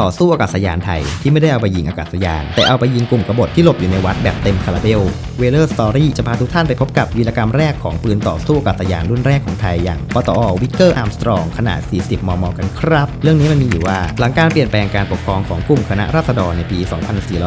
ต่อสู้อากาศยานไทยที่ไม่ได้เอาไปยิงอากาศยาน แต่เอาไปยิงกลุ่มกบฏที่หลบอยู่ในวัดแบบเต็มคาราเบลเวเลอร์สตอรี่จะพาทุกท่านไปพบกับวีรกรรมแรกของปืนต่อสู้อากาศยานรุ่นแรกของไทยอย่างปตอวิกเกอร์อาร์มสตรองขนาด 40 มม กันครับ เรื่องนี้มันมีอยู่ว่า หลังการเปลี่ยนแปลงการปกครองของกลุ่มคณะราษฎรในปี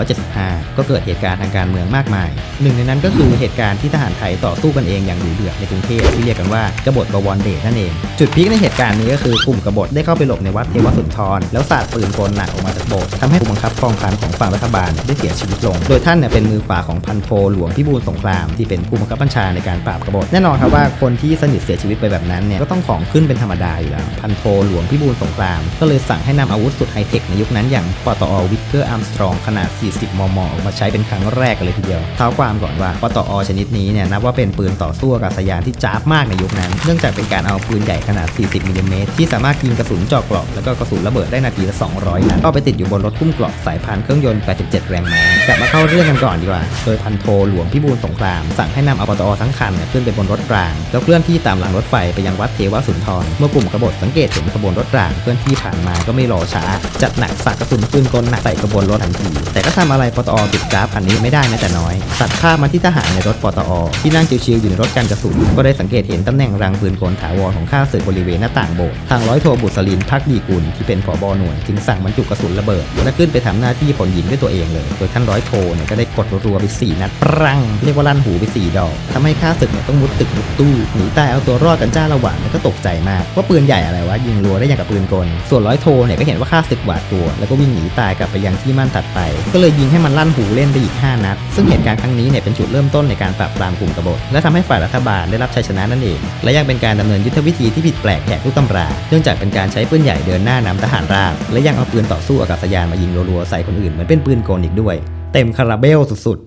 2475 ก็เกิดเหตุการณ์ทางการเมืองมากมาย หนึ่งในนั้นก็คือเหตุการณ์ที่ทหารไทยต่อสู้กันเองอย่างดุเดือดในกรุงเทพที่เรียกกันว่ากบฏบวรเดชนั่นเอง จุดพีคในเหตุการณ์นี้ก็คือกลุ่มกบฏได้เข้าไปหลบในวัดเทวสุนทรแล้วสาดปืนกลหนักออกมาจากโบสถ์ทำให้ผู้บังคับกองพันของฝั่งรัฐบาลได้เสียชีวิตลง โดยท่านเนี่ยเป็นมือขวาของพันโทหลวงพิบูลสงครามที่เป็นผู้บังคับบัญชาในการปราบกบฏแน่นอนครับว่าคนที่สนิทเสียชีวิตไปแบบนั้นเนี่ยก็ต้องของขึ้นเป็นธรรมดาอยู่แล้วพันโทหลวงพิบูลสงคราม ก็เลยสั่งให้นำอาวุธสุดไฮเทคในยุคนั้นอย่างปตอวิกเกอร์อาร์มสตรองขนาด 40 มม ออกมาใช้เป็นครั้งแรกกันเลยทีเดียว เท้าความก่อนว่าปตอชนิดนี้เนี่ยนับว่าเป็นปืนต่อสู้อากาศยานที่จ้าบมากในยุคนั้น เนื่องจากเป็นการเอาปืนใหญ่ขนาด 40มิลลิเมตรที่สามารถยิงกระสุนเจาะเกราะแล้วก็กระสุนระเบิดได้นาทีละ 200นัดก็ไปติดอยู่บนรถกุ้มเกราะสายพานเครื่องยนต์ 87 แรงม้า กลับมาเข้าเรื่องกันก่อนดีกว่า โดยพันโทหลวงพิบูลสงคราม สั่งให้นำอปตอทั้งคันขึ้นไปบนรถราง แล้วเคลื่อนที่ตามหลังรถไฟไปยังวัดเทวสุนทร เมื่อกลุ่มกบฏสังเกตเห็นขบวนรถรางเคลื่อนที่ผ่านมาก็ไม่รอช้า จัดหนักสักกระสุนปืนกลหนักใส่ขบวนรถทันที แต่ก็ทำอะไรปตอติดกราฟคันนี้ไม่ได้แม้แต่น้อย ตัดภาพมาที่ทหารในรถปตอที่นั่งชิวๆอยู่ในรถกันกระสุน ก็ได้สังเกตเห็นตำแหน่งรังปืนกลถาวรของข้าศึกบริเวณหน้าต่างโบสถ์ทางร้อยโทบุษรินพักดีกุลที่เป็นผบหน่วยจึงสั่งบรรจุกระสุนระเบิดและขึ้นไปทำหน้าที่ผลยิงด้วยตัวเองเลยโดยท่านร้อยอยโทเนี่ยก็ได้กดรัวไปสี่นัดปรังเรียกว่าลั่นหูไปสี่ดอกทำให้ข้าศึกเนี่ยต้องมุดตึกมุดตู้หนีตายเอาตัวรอดกันจ้าละหวานแล้วก็ตกใจมากว่าปืนใหญ่อะไรวะยิงรัวได้อย่างกับปืนกล ส่วนร้อยโทเนี่ยก็เห็นว่าข้าศึกหวาดกลัว แล้วก็วิ่งหนีตายกลับไปยังที่มั่นถัดไป ก็เลยยิงให้มันลั่นหูเล่นไปอีก 5 นัด ซึ่งเหตุการณ์ครั้งนี้เนี่ยเป็นจุดเริ่มต้นในการปราบปรามกลุ่มกบฏและทำให้ฝ่ายรัฐบาลได้รับชัยชนะนั่นเอง และยังเป็นการดำเนินยุทธวิธีที่ผิดแปลกแหกทุกตำรา เนื่องจากเป็นการใช้ปืนใหญ่เดินหน้านำทหารราบและยังเอาปืนต่อสู้อากาศยานมายิงรัวๆใส่คนอื่นเหมือนเป็นปืนกลอีกด้วย เต็มคาราเบลสุด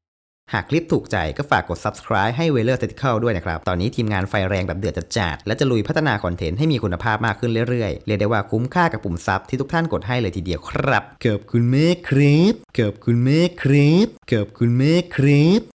ๆ หากคลิปถูกใจก็ฝากกด subscribe ให้ w e l e r Tactical ด้วยนะครับ ตอนนี้ทีมงานไฟแรงแบบเดือดจัดๆและจะลุยพัฒนาคอนเทนต์ให้มีคุณภาพมากขึ้นเรื่อยๆ เรียกได้ว่าคุ้มค่ากับปุ่มซับที่ทุกท่านกดให้เลยทีเดียวครับ เกือบคุณเมฆครับเกือบคุณเมฆครับเกือบคุณเมฆครับ